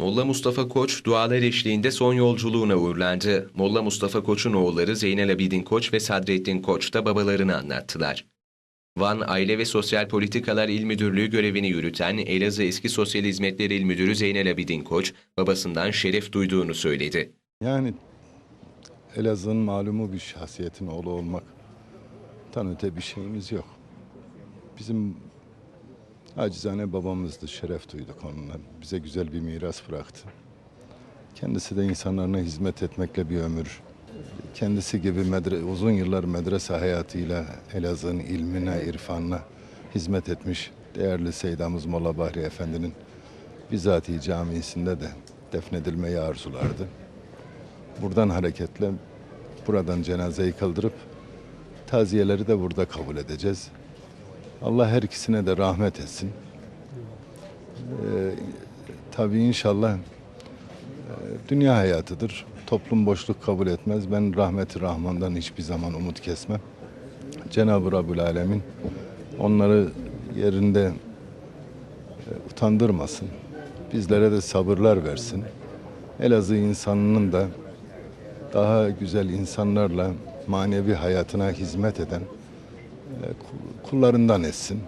Molla Mustafa Koç dualar eşliğinde son yolculuğuna uğurlandı. Molla Mustafa Koç'un oğulları Zeynel Abidin Koç ve Sadrettin Koç da babalarını anlattılar. Van Aile ve Sosyal Politikalar İl Müdürlüğü görevini yürüten Elazığ Eski Sosyal Hizmetler İl Müdürü Zeynel Abidin Koç, babasından şeref duyduğunu söyledi. Yani Elazığ'ın malumu bir şahsiyetin oğlu olmaktan öte bir şeyimiz yok. Bizim acizane babamızdı, şeref duyduk onunla. Bize güzel bir miras bıraktı. Kendisi de insanlarına hizmet etmekle bir ömür. Kendisi gibi medre, uzun yıllar medrese hayatıyla Elazığ'ın ilmine, irfanına hizmet etmiş değerli Seydamız Molla Bahri Efendi'nin bizatihi camisinde de defnedilmeyi arzulardı. Buradan hareketle buradan cenazeyi kıldırıp taziyeleri de burada kabul edeceğiz. Allah her ikisine de rahmet etsin. Ee, tabii inşallah e, dünya hayatıdır. Toplum boşluk kabul etmez. Ben rahmeti Rahman'dan hiçbir zaman umut kesmem. Cenab-ı Rabbül Alemin onları yerinde e, utandırmasın. Bizlere de sabırlar versin. Elazığ insanının da daha güzel insanlarla manevi hayatına hizmet eden kullarından etsin.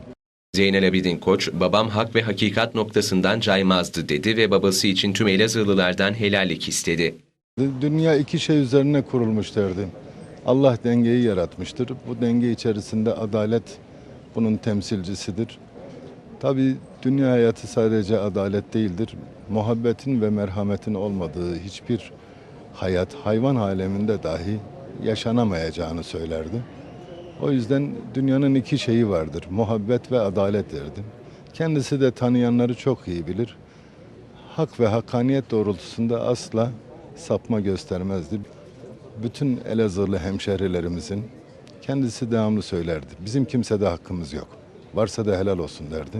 Zeynel Abidin Koç, babam hak ve hakikat noktasından caymazdı dedi ve babası için tüm Elazığlılardan helallik istedi. Dü- Dünya iki şey üzerine kurulmuş derdi. Allah dengeyi yaratmıştır. Bu denge içerisinde adalet bunun temsilcisidir. Tabi dünya hayatı sadece adalet değildir. Muhabbetin ve merhametin olmadığı hiçbir hayat hayvan aleminde dahi yaşanamayacağını söylerdi. O yüzden dünyanın iki şeyi vardır. Muhabbet ve adalet derdi. Kendisi de tanıyanları çok iyi bilir hak ve hakkaniyet doğrultusunda asla sapma göstermezdi. Bütün Elazığlı hemşehrilerimizin kendisi devamlı söylerdi. Bizim kimsede hakkımız yok. Varsa da helal olsun derdi.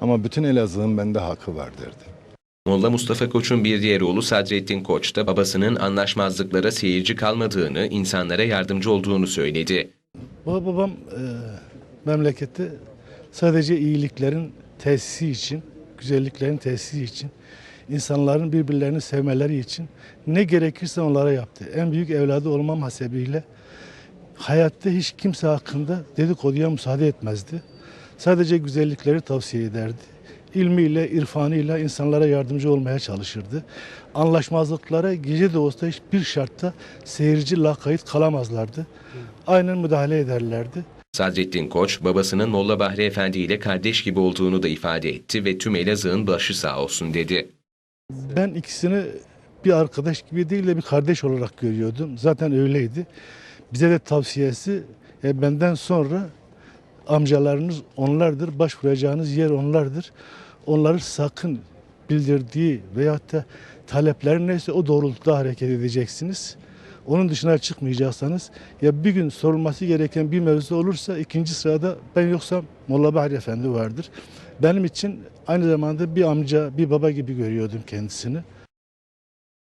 Ama bütün Elazığ'ın bende hakkı var derdi. Molla Mustafa Koç'un bir diğer oğlu Sadrettin Koç da babasının anlaşmazlıklara seyirci kalmadığını, insanlara yardımcı olduğunu söyledi. Baba babam e, memlekette sadece iyiliklerin tesisi için, güzelliklerin tesisi için, insanların birbirlerini sevmeleri için ne gerekirse onlara yaptı. En büyük evladı olmam hasebiyle hayatta hiç kimse hakkında dedikoduya müsaade etmezdi. Sadece güzellikleri tavsiye ederdi. İlmiyle, irfanıyla insanlara yardımcı olmaya çalışırdı. Anlaşmazlıklara gece de olsa hiçbir şartta seyirci lakayt kalamazlardı. Aynen müdahale ederlerdi. Sadrettin Koç, babasının Molla Bahri Efendi ile kardeş gibi olduğunu da ifade etti ve tüm Elazığ'ın başı sağ olsun dedi. Ben ikisini bir arkadaş gibi değil de bir kardeş olarak görüyordum. Zaten öyleydi. Bize de tavsiyesi e, benden sonra amcalarınız onlardır, başvuracağınız yer onlardır. Onları sakın bildirdiği veyahut da talepleri neyse o doğrultuda hareket edeceksiniz. Onun dışına çıkmayacaksanız ya bir gün sorulması gereken bir mevzu olursa ikinci sırada ben yoksam Molla Bahri Efendi vardır. Benim için aynı zamanda bir amca, bir baba gibi görüyordum kendisini.